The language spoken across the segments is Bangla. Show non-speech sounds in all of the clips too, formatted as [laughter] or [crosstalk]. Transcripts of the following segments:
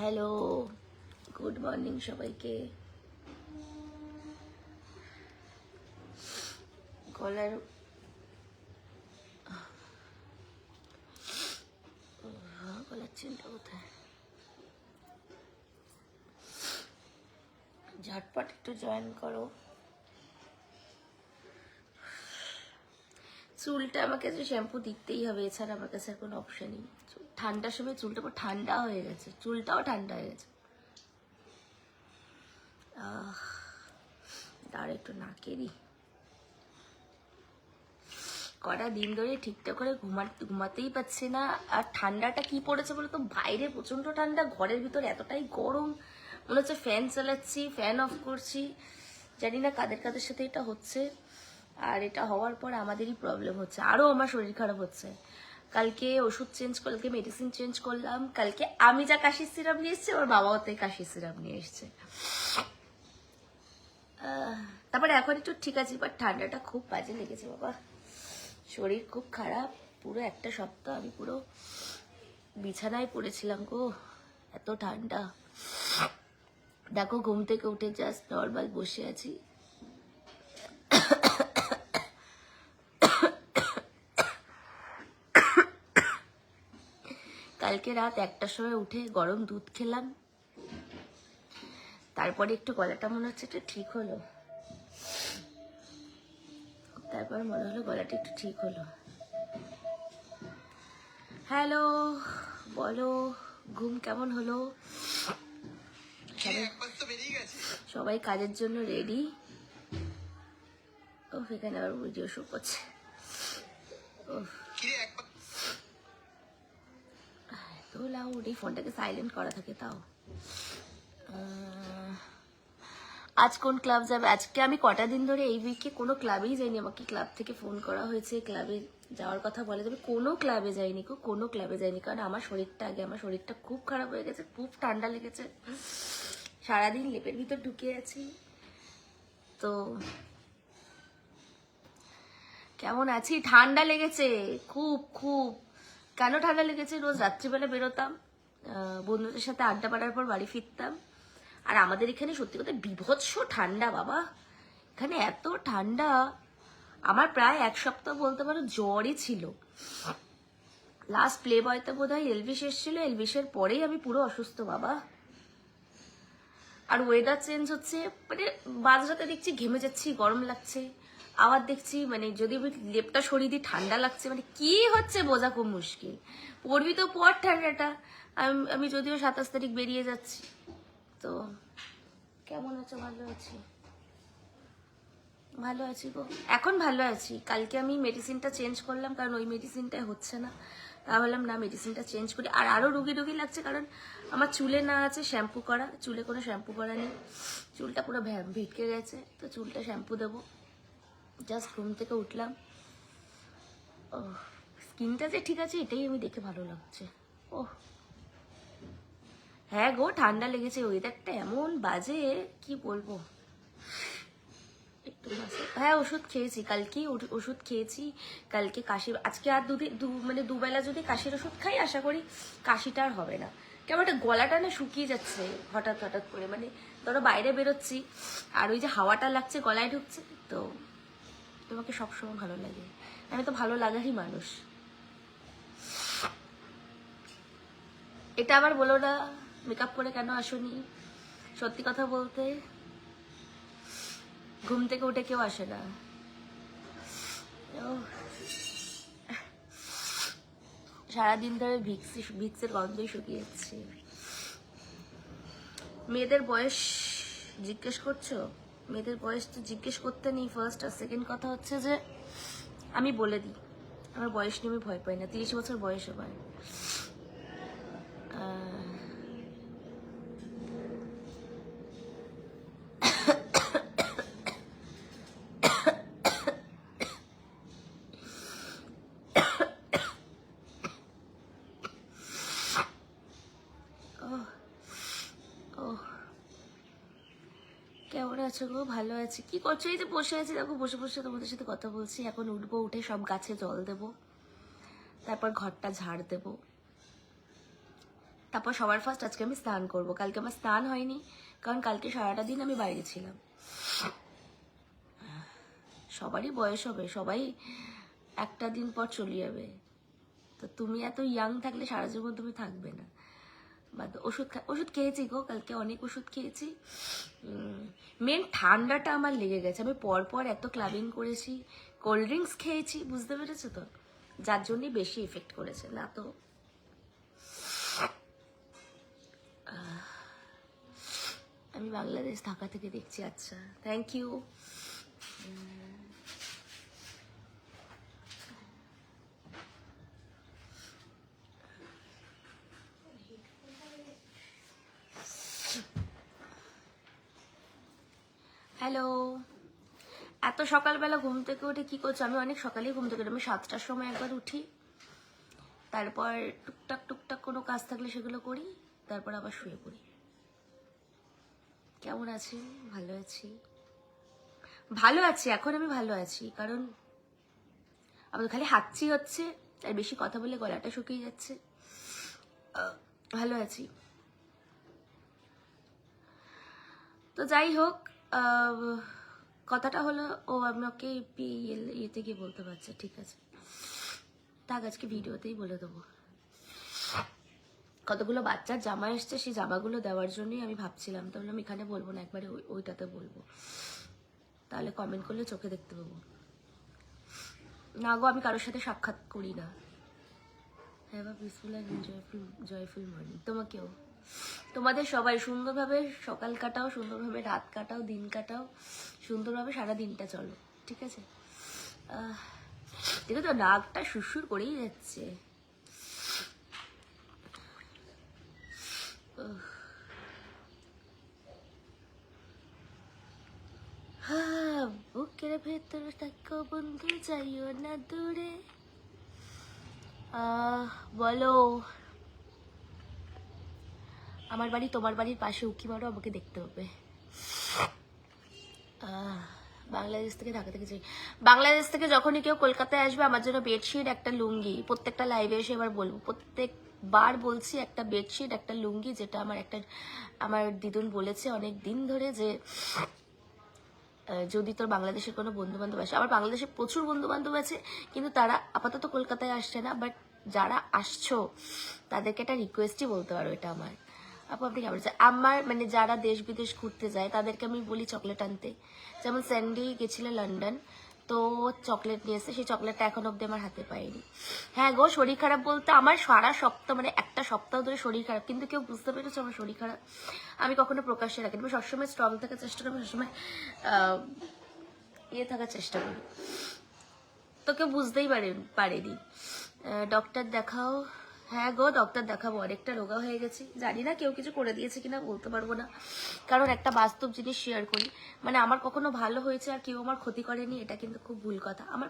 হ্যালো গুড মর্নিং সবাইকে। গলার গলার চিন্তা কোথায় ঝটপট একটু জয়েন করো। চুলটা আমাকে যে শ্যাম্পু দিতেই হবে, এছাড়া আমার কাছে আর কোনো অপশনই ঠান্ডার সময় চুলটা পুরো ঠান্ডা হয়ে গেছে। চুলটাও ঠান্ডা হয়ে গেছে। দাঁড়া একটু নাকেরই কটা দিন ধরে ঠিকঠাক করে ঘুমা ঘুমাতেই পারছি না। আর ঠান্ডাটা কি পড়েছে বলো তো? বাইরে প্রচণ্ড ঠান্ডা, ঘরের ভিতর এতটাই গরম। মনে হচ্ছে ফ্যান চালাচ্ছি, ফ্যান অফ করছি। জানি না কাদের কাদের সাথে এটা হচ্ছে। আর এটা হওয়ার পর আমাদেরই প্রবলেম হচ্ছে। আরও আমার শরীর খারাপ হচ্ছে। কালকে ওষুধ চেঞ্জ কালকে মেডিসিন চেঞ্জ করলাম, কালকে আমি যা কাশির সিরাপ নিয়ে এসেছি ওর বাবাও তাই কাশির সিরাপ নিয়ে এসছে। তারপরে এখন একটু ঠিক আছে বাট ঠান্ডাটা খুব বাজে লেগেছে বাবা। শরীর খুব খারাপ, পুরো একটা সপ্তাহ আমি পুরো বিছানায় পড়েছিলাম গো, এত ঠান্ডা। দেখো ঘুম থেকে উঠে জাস্ট নর্মাল বসে আছি। কালকে রাত একটার সময় উঠে গরম দুধ খেলাম। তারপরে একটু গলাটা মনে হচ্ছে একটু ঠিক হলো। তারপর মনে হলো গলাটা একটু ঠিক হলো। হ্যালো বলো ঘুম কেমন হলো? সবাই সবাই কাজের জন্য রেডি ও এখানে আবার ভিডিও শো করছে। ওহ, এত লাউড এই ফোনটাকে সাইলেন্ট করা থাকে তাও। আজ কোন ক্লাব যাবে? আজকে আমি কটা দিন ধরে এই উইকে কোনো ক্লাবেই যাইনি। আমাকে ক্লাব থেকে ফোন করা হয়েছে ক্লাবে যাওয়ার কথা বলে। যাবে কোনো ক্লাবে যাইনি গো, কোনো ক্লাবে যাইনি। কারণ আমার শরীরটা আগে, আমার শরীরটা খুব খারাপ হয়ে গেছে, খুব ঠান্ডা লেগেছে। সারাদিন লেপের ভিতর ঢুকে আছি। তো কেমন আছি? ঠান্ডা লেগেছে, খুব খুব। কেন ঠান্ডা লেগেছে? রোজ রাত্রিবেলা বেরোতাম বন্ধুদের সাথে আড্ডা পাড়ার পর বাড়ি ফিরতাম। আর আমাদের এখানে সত্যি কথা বিভৎস ঠান্ডা, বাবা। এখানে এত ঠান্ডা। আমার প্রায় এক সপ্তাহ বলতে পারো জ্বরই ছিল। লাস্ট প্লে বয়তে বোধ হয় এলভিস এসেছিল এলভিসের পরেই আমি পুরো অসুস্থ, বাবা। আর ওয়েদার চেঞ্জ হচ্ছে মানে বাজরাতে দেখছি ঘেমে যাচ্ছি, গরম লাগছে। আবার দেখছি মানে যদি আমি লেপটা সরিয়ে দিই, ঠান্ডা লাগছে মানে কি হচ্ছে বোঝা খুব মুশকিল। পড়বি তো পর ঠান্ডাটা। আমি আমি যদিও সাতাশ তারিখ বেরিয়ে যাচ্ছি। তো কেমন আছো? ভালো আছি। ভালো আছি গো। এখন ভালো আছি। কালকে আমি মেডিসিনটা চেঞ্জ করলাম, কারণ ওই মেডিসিনটাই হচ্ছে না। তা বললাম না মেডিসিনটা চেঞ্জ করি। আর আরও রুগী রুগী লাগছে, কারণ আমার চুলে না আছে শ্যাম্পু করা। চুলে কোনো শ্যাম্পু করা নেই। চুলটা পুরো ভিটকে গেছে। তো চুলটা শ্যাম্পু দেবো। জাস্ট ঘুম থেকে উঠলাম। ও স্কিনটা যে ঠিক আছে, এটাই আমি দেখে ভালো লাগছে। ও হ্যাঁ গো, ঠান্ডা লেগেছে ওয়েদারটা এমন বাজে, কি বলব? হ্যাঁ ওষুধ খেয়েছি। কালকেই ওষু- ওষুধ খেয়েছি। কালকে কাশি আজকে আর দুদিন, দু মানে দুবেলা যদি কাশির ওষুধ খাই, আশা করি কাশিটা আর হবে না। কেমন একটা গলাটা না শুকিয়ে যাচ্ছে, হঠাৎ হঠাৎ করে। মানে ধরো বাইরে বেরোচ্ছি, আর ওই যে হাওয়াটা লাগছে, গলায় ঢুকছে, তো তোমাকে সবসময় ভালো লাগে। আমি তো ভালো লাগারই মানুষ। এটা আবার বলো না মেকআপ করে কেন আসোনি? সত্যি কথা বলতে, ঘুম থেকে উঠে কেউ আসে না। সারাদিন ধরে ভিক্সি, ভিক্সের গন্ধই শুকিয়ে যাচ্ছে। মেয়েদের বয়স জিজ্ঞেস করছ? মেয়েদের বয়স তো জিজ্ঞেস করতে নেই ফার্স্ট আর সেকেন্ড কথা হচ্ছে যে, আমি বলে দিই, আমার বয়স নিয়ে আমি ভয় পাই না, তিরিশ বছর বয়স আমার আহ, ও কেমন আছো গো? ভালো আছি। কি করছ? এই যে বসে আছি। দেখো, বসে বসে তোমাদের সাথে কথা বলছি। এখন উঠবো, উঠে সব গাছে জল দেব। তারপর ঘরটা ঝাড় দেব। তারপর সবার ফার্স্ট আজকে আমি স্নান করব। কালকে আমার স্নান হয়নি, কারণ কালকে সারাটা দিন আমি বাইরে ছিলাম। সবারই বয়স হবে। সবাই একটা দিন পর চলে যাবে। তো তুমি এত ইয়াং থাকলে সারা জীবন তুমি থাকবে না। বাদ, ওষুধ ওষুধ খেয়েছি গো, কালকে অনেক ওষুধ খেয়েছি। মেন ঠান্ডাটা আমার লেগে গেছে। আমি পরপর এত ক্লাবিং করেছি কোল্ড ড্রিঙ্কস খেয়েছি, বুঝতে পেরেছ তো? যার জন্যই বেশি এফেক্ট করেছে, না তো? আমি বাংলাদেশ, ঢাকা থেকে দেখছি আচ্ছা। Thank you hello. এত সকালবেলা ঘুম থেকে উঠে কি করছ? আমি অনেক সকালেই ঘুম থেকে। আমি সাতটার সময় একবার উঠি। তারপর টুকটাক টুকটাক কোনো কাজ থাকলে সেগুলো করি। তারপর আবার শুয়ে পড়ি। কেমন আছি ভালো আছি। ভালো আছি, এখন আমি ভালো আছি। কারণ আমার খালি হাঁচি হচ্ছে, আর বেশি কথা বলে গলাটা শুকিয়ে যাচ্ছে। ভালো আছি। তো যাই হোক কথাটা হলো, ও আমাকে পি- ইয়েতে গিয়ে বলতে পারছে, ঠিক আছে। থাক আজকে ভিডিওতেই বলে দেবো। কতগুলো বাচ্চার জামা এসছে, সেই জামাগুলো দেওয়ার জন্যই আমি ভাবছিলাম। তাহলে আমি এখানে বলব না, একবারে ওই- ওইটাতে বলব। তাহলে কমেন্ট করলে চোখে দেখতে পাবো। না গো, আমি কারোর সাথে সাক্ষাৎ করি না। Have a peaceful and joyful joyful morning তোমাকেও? তোমাদের সবাই সুন্দরভাবে সকাল কাটাও, সুন্দরভাবে রাত কাটাও, দিন কাটাও, সুন্দরভাবে সারা দিনটা চলো, ঠিক আছে? দেখো তো নাকটা সুরসুর করেই যাচ্ছে। বুকের ভেতর থাকো বন্ধু, যাইও না দূরে। বলো আমার বাড়ি, তোমার বাড়ির পাশে উকি মারো, আমাকে দেখতে হবে। বাংলাদেশ থেকে ঢাকা থেকে যাই। বাংলাদেশ থেকে যখনই কেউ কলকাতায় আসবে, আমার জন্য বেডশিট একটা লুঙ্গি, প্রত্যেকটা লাইভে এসে এবার বলব। প্রত্যেকবার বলছি একটা বেডশিট একটা লুঙ্গি, যেটা আমার একটা, আমার দিদুন বলেছে অনেক দিন ধরে যে যদি তোর বাংলাদেশের কোনো বন্ধু বান্ধব আসে, আমার বাংলাদেশে প্রচুর বন্ধু বান্ধব আছে, কিন্তু তারা আপাতত কলকাতায় আসছে না বাট যারা আসছো, তাদেরকে একটা রিকোয়েস্টই বলতে পারো এটা আমার। আপু, আপনি কেমন আছেন? আমার মানে যারা দেশ বিদেশ ঘুরতে যায়, তাদেরকে আমি বলি চকলেট আনতে। যেমন স্যান্ডি গেছিল লন্ডন তো চকলেট নিয়ে এসে সেই চকলেটটা এখন অব্দি আমার হাতে পাইনি। হ্যাঁ গো, শরীর খারাপ বলতে আমার সারা সপ্তাহ মানে একটা সপ্তাহ ধরে শরীর খারাপ, কিন্তু কেউ বুঝতে পেরেছ আমার শরীর খারাপ। আমি কখনো প্রকাশ্যে রাখি না। আমি সবসময় স্ট্রং থাকার চেষ্টা করি, সবসময় ইয়ে থাকার চেষ্টা করি। তো কেউ বুঝতেই পারে, পারেনি। ডক্টর দেখাও। হ্যাঁ গো ডক্টর দেখাবো। অনেকটা রোগা হয়ে গেছি। জানি না কেউ কিছু করে দিয়েছে কিনা, বলতে পারব না। কারণ একটা বাস্তব জিনিস শেয়ার করি। মানে আমার কখনো ভালো হয়েছে আর কেউ আমার ক্ষতি করেনি, এটা কিন্তু খুব ভুল কথা। আমার,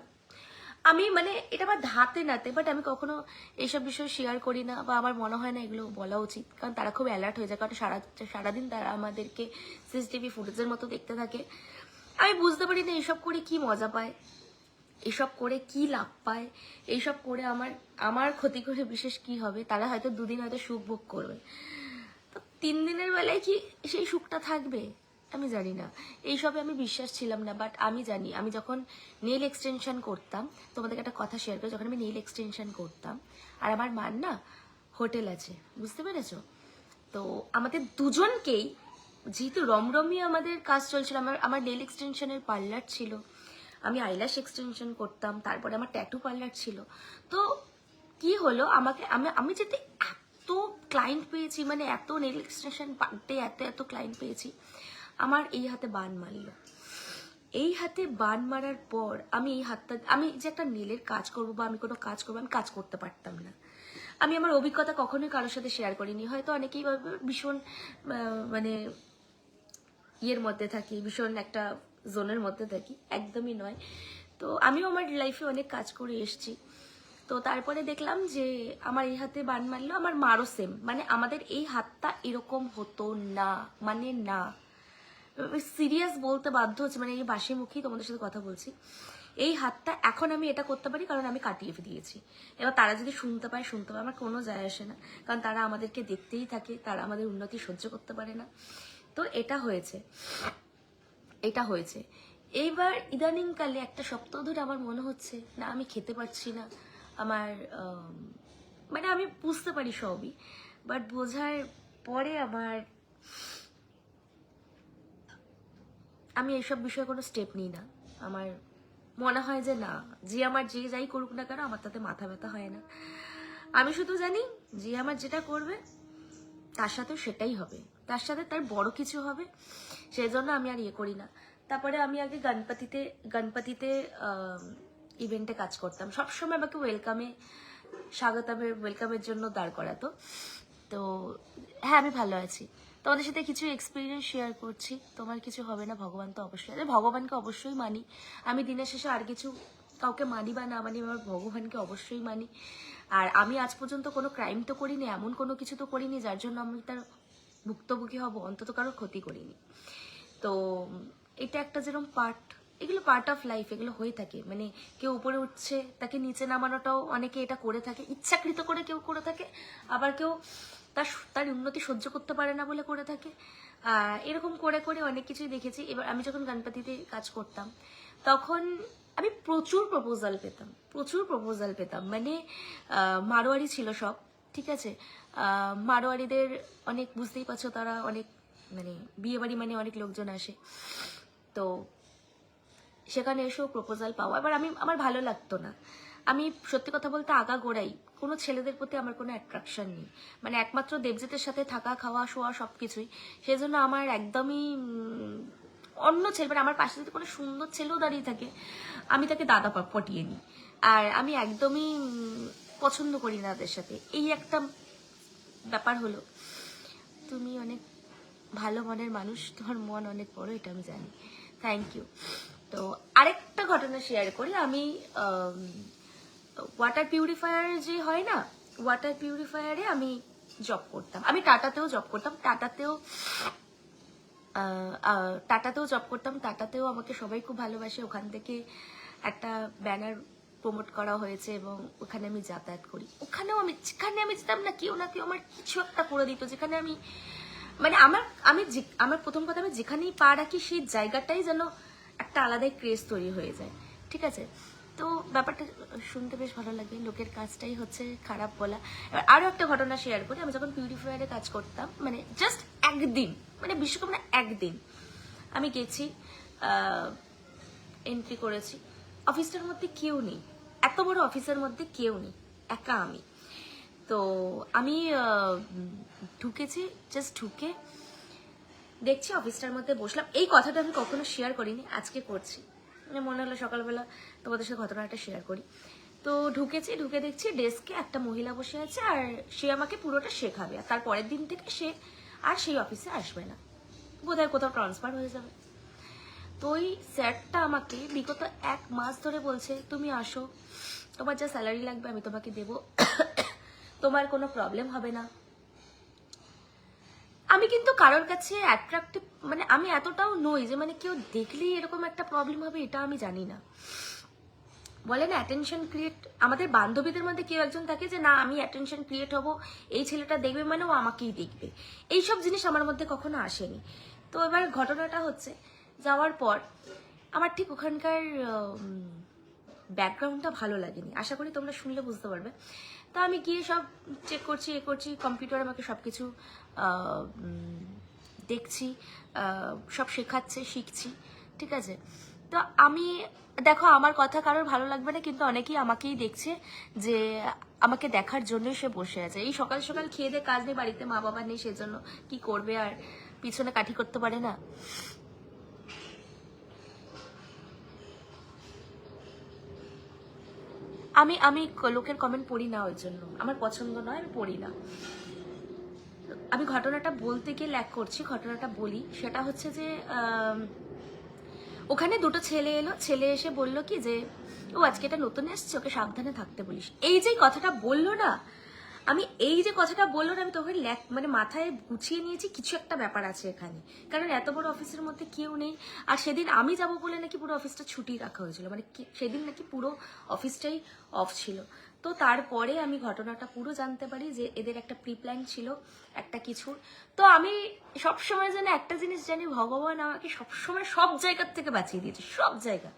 আমি মানে এটা আমার ধাতে নাতে বাট আমি কখনো এইসব বিষয় শেয়ার করি না বা আমার মনে হয় না এগুলো বলা উচিত। কারণ তারা খুব অ্যালার্ট হয়ে যায়। কারণ সারা, সারাদিন তারা আমাদেরকে সিসিটিভি ফুটেজের মতো দেখতে থাকে। আমি বুঝতে পারি না এইসব করে কি মজা পায়। এসব করে কি লাভ পায়? এইসব করে আমার আমার ক্ষতি করে বিশেষ কি হবে? তারা হয়তো দুদিন হয়তো সুখ ভোগ করবে। তো তিন দিনের বেলায় কি সেই সুখটা থাকবে? আমি জানি না। এইসবে আমি বিশ্বাস ছিলাম না বাট আমি জানি। আমি যখন নেল এক্সটেনশন করতাম, তোমাদেরকে একটা কথা শেয়ার করি, যখন আমি নেল এক্সটেনশন করতাম, আর আমার মার না হোটেল আছে, বুঝতে পেরেছ? তো আমাদের দুজনকেই, যেহেতু রমরমি আমাদের কাজ চলছিল, আমার আমার নেল এক্সটেনশনের পার্লার ছিল আমি আইল্যাশ এক্সটেনশন করতাম, তারপরে আমার ট্যাটু পার্লার ছিল। তো কি হলো? আমাকে, আমি আমি যেতে এত ক্লায়েন্ট পেয়েছি মানে এত নেল এক্সটেনশন পার্টে এত এত ক্লায়েন্ট পেয়েছি। আমার এই হাতে বান মারলো। এই হাতে বান মারার পর আমি এই হাতটা, আমি যে একটা নেলের কাজ করব বা আমি কোনো কাজ করব, আমি কাজ করতে পারতাম না। আমি আমার অভিজ্ঞতা কখনোই কারোর সাথে শেয়ার করিনি। হয়তো অনেকেই ভীষণ মানে ইয়ের মধ্যে থাকি, ভীষণ একটা জোনের মধ্যে থাকি, একদমই নয়। তো আমিও আমার লাইফে অনেক কাজ করে এসেছি। তো তারপরে দেখলাম যে আমার এই হাতে বান মারলো আমার মারও সেম মানে আমাদের এই হাতটা এরকম হতো না মানে না। সিরিয়াস বলতে বাধ্য হচ্ছে মানে এই বাসি মুখেই তোমাদের সাথে কথা বলছি। এই হাতটা এখন আমি এটা করতে পারি, কারণ আমি কাটিয়ে দিয়েছি এবার তারা যদি শুনতে পায় শুনতে পায়, আমার কোনো যায় আসে না। কারণ তারা আমাদেরকে দেখতেই থাকে, তারা আমাদের উন্নতি সহ্য করতে পারে না। তো এটা হয়েছে। এটা হয়েছে। এইবার ইদানিংকালে একটা সপ্তাহ ধরে আমার মনে হচ্ছে, না, আমি খেতে পারছি না। আমার মানে আমি বুঝতে পারি সবই বাট বোঝার পরে আমার, আমি এইসব বিষয়ে কোনো স্টেপ নিই না। আমার মনে হয় যে, না, যে আমার যে যাই করুক না কেন, আমার তাতে মাথা ব্যথা হয় না। আমি শুধু জানি, যে আমার যেটা করবে, তার সাথে সেটাই হবে। তার সাথে তার বড় কিছু হবে। সেই জন্য আমি আর ইয়ে করি না। তারপরে আমি আগে গণপতিতে গণপতিতে ইভেন্টে কাজ করতাম। সবসময় আমাকে ওয়েলকামে স্বাগতমের ওয়েলকামের জন্য দাঁড় করাতো। তো হ্যাঁ আমি ভালো আছি। তোমাদের সাথে কিছু এক্সপিরিয়েন্স শেয়ার করছি। তোমার কিছু হবে না, ভগবান তো অবশ্যই। আছে ভগবানকে অবশ্যই মানি। আমি দিনের শেষে আর কিছু কাউকে মানি বা না মানি, আমার ভগবানকে অবশ্যই মানি। আর আমি আজ পর্যন্ত কোনো ক্রাইম তো করিনি, এমন কোনো কিছু তো করিনি, যার জন্য আমি তার ভুক্তভোগী হব, অন্তত কারোর ক্ষতি করিনি। তো এটা একটা যেরকম পার্ট এগুলো পার্ট অফ লাইফ এগুলো হয়ে থাকে। মানে কেউ উপরে উঠছে, তাকে নিচে নামানোটাও অনেকে এটা করে থাকে, ইচ্ছাকৃত করে কেউ করে থাকে, আবার কেউ তার তার উন্নতি সহ্য করতে পারে না বলে করে থাকে। এরকম করে করে অনেক কিছুই দেখেছি। এবার আমি যখন গণপতিতে কাজ করতাম, তখন আমি প্রচুর প্রপোজাল পেতাম, প্রচুর প্রপোজাল পেতাম। মানে মারোয়ারি ছিল সব, ঠিক আছে? মারোয়ারিদের অনেক বুঝতেই পারছ, তারা অনেক মানে বিয়ে বাড়ি মানে অনেক লোকজন আসে। তো সেখানে এসেও প্রপোজাল পাওয়া। এবার আমি, আমার ভালো লাগতো না। আমি সত্যি কথা বলতে আগা গোড়াই। কোনো ছেলেদের প্রতি আমার কোনো অ্যাট্রাকশন নেই। মানে একমাত্র দেবজিতের সাথে থাকা, খাওয়া, শোয়া সব কিছুই সেই জন্য আমার একদমই অন্য ছেলে মানে আমার পাশে যদি কোনো সুন্দর ছেলেও দাঁড়িয়ে থাকে, আমি তাকে দাদা পটিয়ে নিই। আর আমি একদমই পছন্দ করি না তাদের সাথে। এই একটা ব্যাপার হলো, তুমি অনেক ভালো মনের মানুষ, তোমার মন অনেক বড়, এটা আমি জানি। থ্যাংক ইউ তো আরেকটা ঘটনা শেয়ার করি, আমি ওয়াটার পিউরিফায়ার যে হয় না ওয়াটার পিউরিফায়ারে আমি জব করতাম। আমি টাটাতেও জব করতাম, টাটাতেও টাটাতেও জব করতাম, টাটাতেও আমাকে সবাই খুব ভালোবাসে। ওখান থেকে একটা ব্যানার প্রমোট করা হয়েছে এবং ওখানে আমি যাতায়াত করি। ওখানেও আমি যেখানে আমি যেতাম না, কেউ না কেউ আমার কিছু একটা করে দিত। যেখানে আমি মানে আমার আমি আমার প্রথম কথা আমি যেখানেই পা রাখি, সেই জায়গাটাই যেন একটা আলাদাই ক্রেজ তৈরি হয়ে যায়। ঠিক আছে? তো ব্যাপারটা শুনতে বেশ ভালো লাগে। লোকের কাজটাই হচ্ছে খারাপ বলা। এবার আরও একটা ঘটনা শেয়ার করি। আমি যখন পিউরিফায়ারে কাজ করতাম মানে জাস্ট একদিন মানে বিশ্বকাপ না, একদিন। আমি গেছি এন্ট্রি করেছি। অফিসটার মধ্যে কেউ নেই। এত বড় অফিসের মধ্যে কেউ নেই। একা আমি। তো আমি ঢুকেছি জাস্ট ঢুকে দেখছি অফিসটার মধ্যে বসলাম। এই কথাটা আমি কখনো শেয়ার করিনি, আজকে করছি। মানে মনে হলো সকালবেলা তোমাদের সাথে ঘটনাটা শেয়ার করি। তো ঢুকেছি, ঢুকে দেখছি ডেস্কে একটা মহিলা বসে আছে আর সে আমাকে পুরোটা শেখাবে। আর তার পরের দিন থেকে সে আর সেই অফিসে আসবে না। বোধহয় কোথাও ট্রান্সফার হয়ে যাবে। তো ওই স্যারটা আমাকে বিগত এক মাস ধরে বলছে, তুমি আসো। তোমার যা স্যালারি লাগবে আমি তোমাকে দেবো। তোমার কোনো প্রবলেম হবে না। আমি কিন্তু কারোর কাছে অ্যাট্রাক্টিভ মানে আমি এতটাও নই যে মানে কেউ দেখলেই এরকম একটা প্রবলেম হবে, এটা আমি জানি না। বলে না অ্যাটেনশন ক্রিয়েট আমাদের বান্ধবীদের মধ্যে কেউ একজন থাকে যে, না, আমি অ্যাটেনশন ক্রিয়েট হব, এই ছেলেটা দেখবে মানে ও আমাকেই দেখবে। এইসব জিনিস আমার মধ্যে কখনো আসেনি। তো এবার ঘটনাটা হচ্ছে যাওয়ার পর, আমার ঠিক ওখানকার ব্যাকগ্রাউন্ডটা ভালো লাগেনি। আশা করি তোমরা শুনলে বুঝতে পারবে। তা আমি গিয়ে সব চেক করছি, এ করছি কম্পিউটার আমাকে সব কিছু দেখছি সব শেখাচ্ছে, শিখছি, ঠিক আছে? তো আমি, দেখো আমার কথা কারোর ভালো লাগবে না, কিন্তু অনেকেই আমাকেই দেখছে যে আমাকে দেখার জন্যই সে বসে আছে। এই সকাল সকাল খেয়ে দিয়ে কাজ নেই বাড়িতে মা বাবা নেই, সেজন্য কি করবে আর পিছনে কাঠি করতে পারে না? আমি আমি লোকের কমেন্ট পড়ি না ওই জন্য। আমার পছন্দ নয়, আমি পড়ি না। আমি ঘটনাটা বলতে গিয়ে ল্যাক করছি, ঘটনাটা বলি। সেটা হচ্ছে যে ওখানে দুটো ছেলে এলো। ছেলে এসে বলল কি যে, ও আজকে এটা নতুন এসছে, ওকে সাবধানে থাকতে বলিস। এই যে কথাটা বলল না আমি এই যে কথাটা বলল না আমি তখন ল্যাক- মানে মাথায় গুছিয়ে নিয়েছি, কিছু একটা ব্যাপার আছে এখানে। কারণ এত বড় অফিসের মধ্যে কেউ নেই। আর সেদিন আমি যাব বলে নাকি পুরো অফিসটা ছুটি রাখা হয়েছিল। মানে সেদিন নাকি পুরো অফিসটাই অফ ছিল। তো তারপরে আমি ঘটনাটা পুরো জানতে পারি যে এদের একটা প্রি প্ল্যান ছিল, একটা কিছু। তো আমি সবসময় যেন একটা জিনিস জানি, ভগবান আমাকে সবসময় সব জায়গার থেকে বাঁচিয়ে দিয়েছে, সব জায়গা।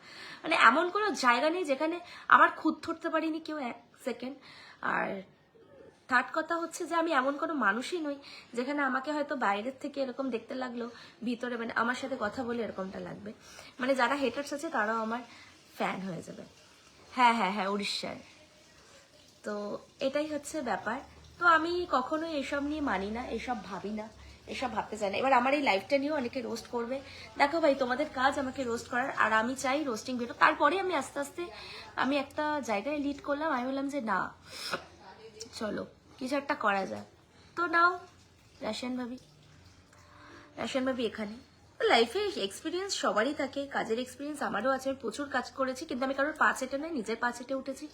মানে এমন কোনো জায়গা নেই যেখানে আমার খুদ ধরতে পারিনি কেউ এক সেকেন্ড আর থার্ড কথা হচ্ছে যে আমি এমন কোনো মানুষই নই যেখানে আমাকে হয়তো বাইরের থেকে এরকম দেখতে লাগল, ভিতরে মানে আমার সাথে কথা বলে এরকমটা লাগবে। মানে যারা হেটার্স আছে তারাও আমার ফ্যান হয়ে যাবে। হ্যাঁ হ্যাঁ হ্যাঁ উড়িষ্যার। তো এটাই হচ্ছে ব্যাপার। তো আমি কখনোই এসব নিয়ে মানি না, এসব ভাবি না, এসব ভাবতে চাই না। এবার আমার এই লাইফটা নিয়েও অনেকে রোস্ট করবে। দেখো ভাই, তোমাদের কাজ আমাকে রোস্ট করার, আর আমি চাই রোস্টিং ভিডিও তারপরে আমি আস্তে আস্তে আমি একটা জায়গায় লিড করলাম। আমি বললাম যে না, চলো। কিছু একটা করা যাক। তো নাও রাশিয়ান ভাবি। রাশিয়ান ভাবি এখানে। লাইফে এক্সপিরিয়েন্স সবারই থাকে, কাজের এক্সপিরিয়েন্স আমারও আছে, আমি প্রচুর কাজ করেছি, কিন্তু আমি কারোর পা চেটে নয় নিজের পা চেটে উঠেছি।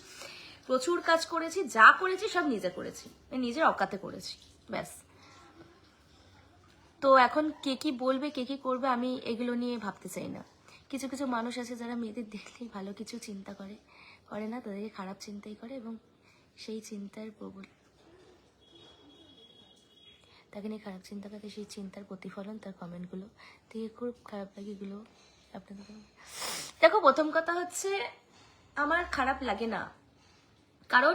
প্রচুর কাজ করেছি, যা করেছি সব নিজে করেছি আমি নিজের অকাতে করেছি, ব্যাস। তো এখন কে কি বলবে, কে কি করবে, আমি এগুলো নিয়ে ভাবতে চাই না। কিছু কিছু মানুষ আছে যারা মেয়েদের দেখলেই ভালো কিছু চিন্তা করে করে না, তাদেরকে খারাপ চিন্তাই করে এবং সেই চিন্তার প্রবল তাকে নিয়ে খারাপ চিন্তা করে, সেই চিন্তার প্রতিফলন তার কমেন্টগুলো থেকে খুব খারাপ লাগে এগুলো। আপনাদের দেখো, প্রথম কথা হচ্ছে, আমার খারাপ লাগে না। কারণ,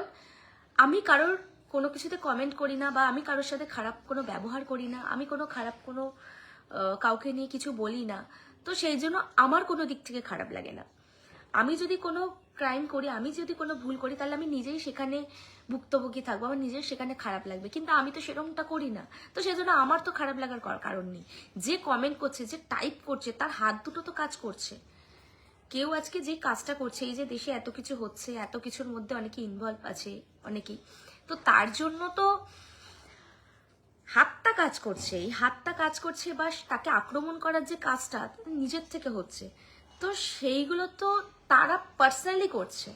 আমি কারোর কোনো কিছুতে কমেন্ট করি না বা আমি কারোর সাথে খারাপ কোনো ব্যবহার করি না। আমি কোনো খারাপ কোনো কাউকে নিয়ে কিছু বলি না। তো সেই জন্য আমার কোনো দিক থেকে খারাপ লাগে না। আমি যদি কোনো ক্রাইম করি, আমি যদি কোনো ভুল করি, তাহলে আমি নিজেই সেখানে ভুক্তভোগী থাকব, আমার নিজের সেখানে খারাপ লাগবে। কিন্তু আমি তো সেরকমটা করি না। তো সেজন্য আমার তো খারাপ লাগার কারণ নেই। যে কমেন্ট করছে, যে টাইপ করছে, তার হাত দুটো তো কাজ করছে। কেউ আজকে যে কাজটা করছে, এই যে দেশে এত কিছু হচ্ছে, এত কিছুর মধ্যে অনেকে ইনভলভ আছে, অনেকেই। তো তার জন্য তো হাতটা কাজ করছে। এই হাতটা কাজ করছে বা তাকে আক্রমণ করার যে কাজটা, নিজের থেকে হচ্ছে। তো সেইগুলো তো তারা পার্সোনালি করছে।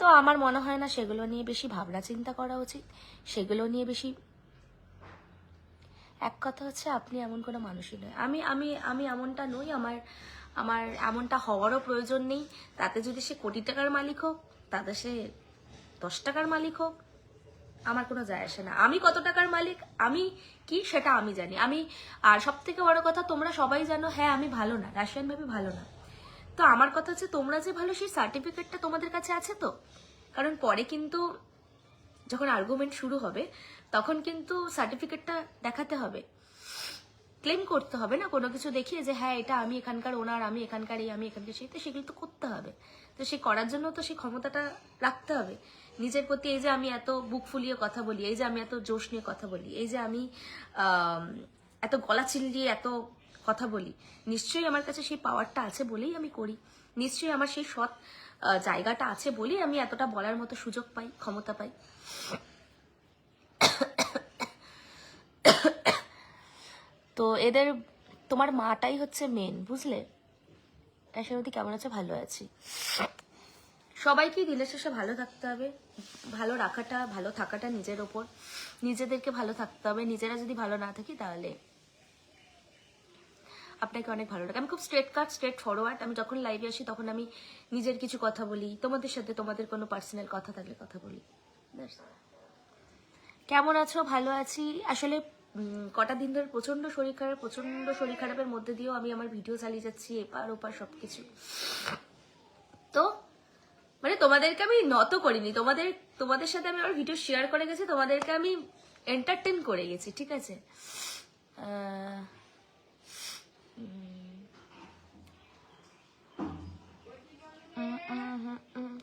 তো আমার মনে হয় না সেগুলো নিয়ে বেশি ভাবনা চিন্তা করা উচিত। সেগুলো নিয়ে বেশি এক কথা হচ্ছে আপনি এমন কোনো মানুষই নয়। আমি আমি আমি এমনটা নই, আমার আমার এমনটা হওয়ারও প্রয়োজন নেই। তাতে যদি সে কোটি টাকার মালিক হোক, তাতে সে দশ টাকার মালিক হোক, আমার কোনো যায় আসে না। আমি কত টাকার মালিক, আমি কি সেটা আমি জানি। আমি, আর সব থেকে বড় কথা, তোমরা সবাই জানো হ্যাঁ আমি ভালো না, রাশিয়ান ভাবে ভালো না। তো আমার কথা হচ্ছে তোমরা যে ভালো সেই সার্টিফিকেটটা তোমাদের কাছে আছে তো? কারণ পরে কিন্তু যখন আর্গুমেন্ট শুরু হবে, তখন কিন্তু সার্টিফিকেটটা দেখাতে হবে। ক্লেম করতে হবে না, কোনো কিছু দেখিয়ে যে হ্যাঁ এটা আমি এখানকার ওনার আমি এখানকার এই, আমি এখানকার সেই, তো সেগুলো তো করতে হবে। তো সে করার জন্য তো সেই ক্ষমতাটা রাখতে হবে। নিজের প্রতি এই যে আমি এত বুক ফুলিয়ে কথা বলি, এই যে আমি এত জোশ নিয়ে কথা বলি, এই যে আমি এত গলা চিল্লিয়ে এত কথা বলি। নিশ্চয়ই আমার কাছে সেই পাওয়ারটা আছে বলেই আমি করি। নিশ্চয়ই আমার সেই সৎ জায়গাটা আছে বলেই আমি এতটা বলার মতো সুযোগ পাই, ক্ষমতা পাই। [coughs] তো এদের, তোমার মাটাই হচ্ছে মেন বুঝলে? রাশাবতী কেমন আছে? ভালো আছি। সবাইকেই দিনের শেষে ভালো থাকতে হবে। ভালো রাখাটা, ভালো থাকাটা নিজের ওপর। নিজেদেরকে ভালো থাকতে হবে। নিজেরা যদি ভালো না থাকি তাহলে আপনাকে অনেক ভালো লাগে। আমি খুব স্ট্রেট কাট স্ট্রেট ফরওয়ার্ড আমি যখন লাইভে আসি, তখন আমি নিজের কিছু কথা বলি। তোমাদের সাথে তোমাদের কোনো পার্সোনাল কথা থাকলে কথা বলি। কেমন আছো? ভালো আছি। আসলে কটা দিন ধরে প্রচণ্ড শরীর খারাপ প্রচণ্ড শরীর খারাপের মধ্যে দিয়েও আমি আমার ভিডিও চালিয়ে যাচ্ছি, এপার ওপার সবকিছু। তো মানে তোমাদেরকে আমি নত করিনি। তোমাদের তোমাদের সাথে আমি আমার ভিডিও শেয়ার করে গেছি। তোমাদেরকে আমি এন্টারটেন করে গেছি, ঠিক আছে?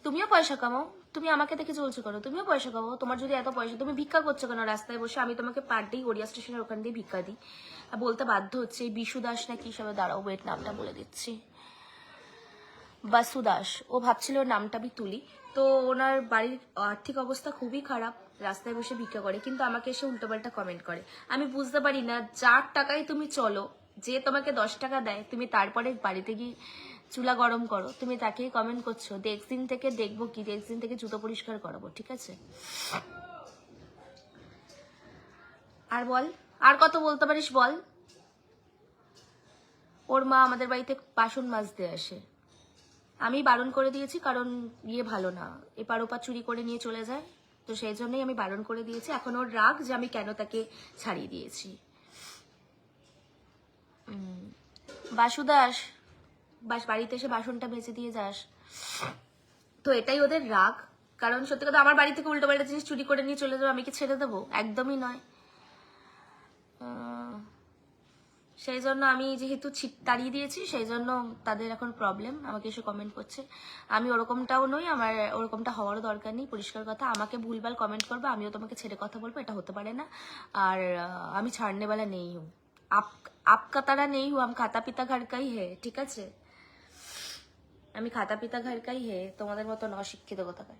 তুমিও পয়সা কামাও। তুমি আমাকে দেখে চলছো কেন? তুমিও পয়সা কামাও। তোমার যদি এত পয়সা, তুমি ভিক্ষা করছ কেন? রাস্তায় বসে আমি তোমাকে পার ডেই গড়িয়া স্টেশনের ওখান দিয়ে ভিক্ষা দিই। বলতে বাধ্য হচ্ছে, এই বিশু দাস নাকি সবাই দাঁড়াও ওয়েট নামটা বলে দিচ্ছি। বাসু দাস। ও ভাবছিল নামটা আমি তুলি। তো ওনার বাড়ির আর্থিক অবস্থা খুবই খারাপ, রাস্তায় বসে ভিক্ষা করে, কিন্তু আমাকে এসে উল্টোপাল্টা কমেন্ট করে। আমি বুঝতে পারি না, যার টাকায় তুমি চলো, যে তোমাকে দশ টাকা দেয়, তুমি তারপরে বাড়িতে গিয়ে চুলা গরম করো, তুমি তাকেই কমেন্ট করছ নেক্সট দিন থেকে দেখব কি নেক্সট দিন থেকে জুতো পরিষ্কার করাবো, ঠিক আছে? আর বল, আর কত বলতে পারিস বল? ওর মা আমাদের বাড়িতে বাসন মাজতে আসে। আমি বারণ করে দিয়েছি, কারণ ইয়ে ভালো না, এপার ওপার চুরি করে নিয়ে চলে যায়, তো সেই জন্যই আমি বারণ করে দিয়েছি। এখন ওর রাগ যে আমি কেন তাকে ছাড়িয়ে দিয়েছি। বাসুদাস বাস বাড়িতে এসে বাসনটা বেঁচে দিয়ে যাস। তো এটাই ওদের রাগ। কারণ সত্যি কথা, আমার বাড়ি থেকে উল্টো পাল্টা জিনিস চুরি করে নিয়ে চলে যাব, আমি কি ছেড়ে দেবো? একদমই নয়। সেই জন্য আমি যেহেতু ছিট তাড়িয়ে দিয়েছি, সেই জন্য তাদের এখন প্রবলেম আমাকে এসে কমেন্ট করছে। আমি ওরকমটাও নই, আমার ওরকমটা হওয়ারও দরকার নেই, পরিষ্কার কথা। আমাকে ভুলভাল কমেন্ট করবে, আমিও তোমাকে ছেড়ে কথা বলব, এটা হতে পারে না। আর আমি ছাড়নেওয়ালা নেই হুম। আপ আপকা তারা নেই হু আম খাতা পিতা ঘর কাই হে, ঠিক আছে? আমি খাতা পিতা ঘর কাই হে, তোমাদের মতো অশিক্ষিত কোথাকার।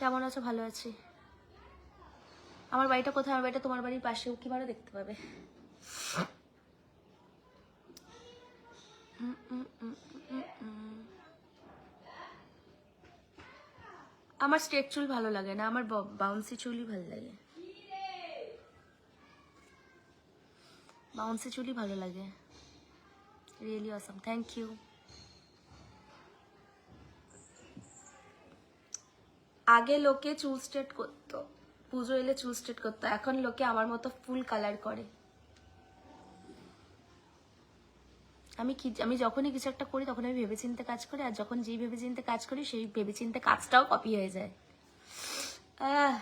কেমন আছো ভালো আছি আমার বাড়িটা কোথায় আমার বাড়িটা তোমার বাড়ির পাশে, উকি মারও দেখতে পাবে। আমার স্ট্রেট চুল ভালো লাগে না, আমার বাউন্সি চুলই ভালো লাগে বাউন্সি চুলই ভালো লাগে। রিয়েলি অসম থ্যাংক ইউ আগে লোকে চুল স্ট্রেট করতো। পুজো এলে চুল স্ট্রেট করতো। এখন লোকে আমার মতো ফুল কালার করে। আমি কি আমি যখনই কিছু একটা করি তখন আমি ভেবেচিন্তে কাজ করি। আর যখন যেই ভেবেচিন্তে কাজ করি সেই ভেবেচিন্তে কাজটাও কপি হয়ে যায়। আহ,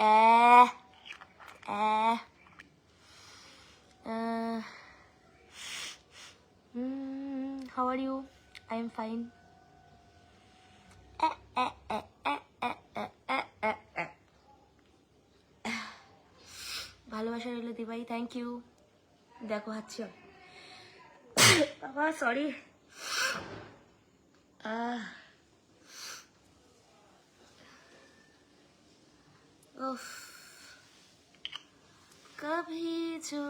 আহ, Äh. Äh. Mm, how are you? I'm fine. Äh, äh, äh, äh, äh, äh, äh, äh. ভালোবাসা রইল দিবাই থ্যাংক ইউ দেখো হাচ্ছি বাবা সরি উফ কভি जो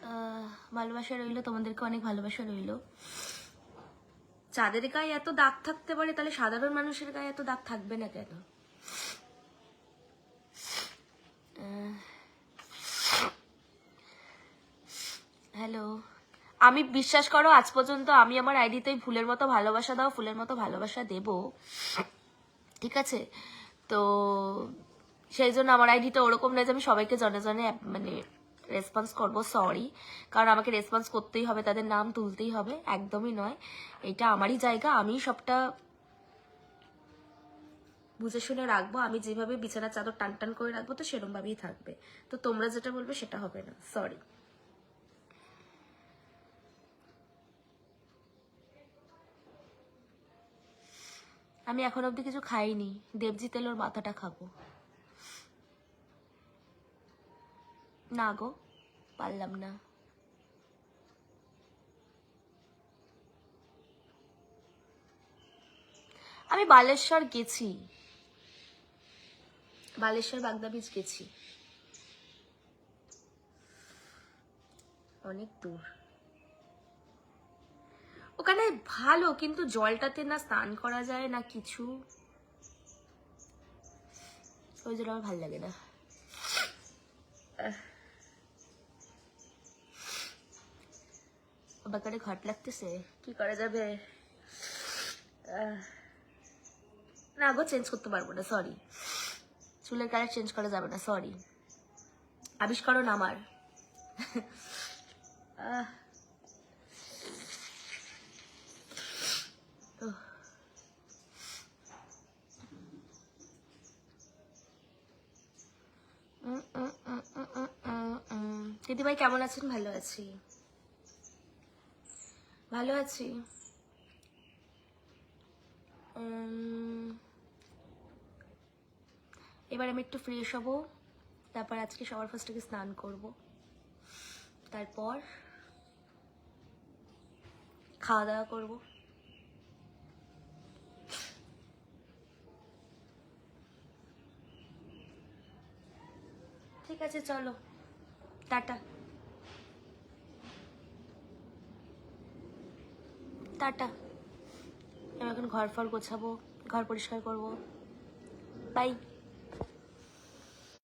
আহ, ভালোবাসা রইল তোমাদেরকে অনেক ভালোবাসা রইল। চাঁদের গায়ে এত দাগ থাকতে পারে তাহলে সাধারণ মানুষের গায়ে এত দাগ থাকবে না কেন? হ্যালো আমি বিশ্বাস করো আজ পর্যন্ত আমি আমার আইডিতে ফুলের মতো ভালোবাসা দাও ফুলের মতো ভালোবাসা দেব। ঠিক আছে? তো সেই জন্য আমার আইডিটা ওরকম নয় যে আমি সবাইকে জনে জনে মানে রেসপন্স করব সরি কারণ আমাকে রেসপন্স করতেই হবে, তাদের নাম তুলতেই হবে, একদমই নয়। এটা আমারই জায়গা, আমি সবটা বুঝে শুনে রাখব। আমি যেভাবে বিছানার চাদর টান টান করে রাখব, তো সেরকম ভাবেই থাকবে। তো তোমরা যেটা বলবে সেটা হবে না সরি আমি এখন অবধি কিছু খাইনি। দেবজিৎ এলোর মাথাটা খাব। না গো, পারলাম না। আমি বালেশ্বর গেছি। বালেশ্বর বাগদা বীচ গেছি। অনেক দূর। ওখানে ভালো, কিন্তু জলটাতে না স্নান করা যায় না কিছু। ওই জন্য আমার ভালো লাগে না। বাকারে ঘট লাগতেছে। কি করা যাবে? না গো চেঞ্জ করতে পারব না সরি চুলের কালার চেঞ্জ করা যাবে না সরি আবিষ্করণ আমার। দিদিভাই, কেমন আছেন? ভালো আছি। ভালো আছি। এবার আমি একটু ফ্রেশ হব। তারপর আজকে সবার ফার্স্ট থেকে স্নান করব। তারপর খাওয়া দাওয়া করব। ঠিক আছে, চলো। টাটা। টাটা। আমি এখন ঘর ফর গোছাবো ঘর পরিষ্কার করব। বাই।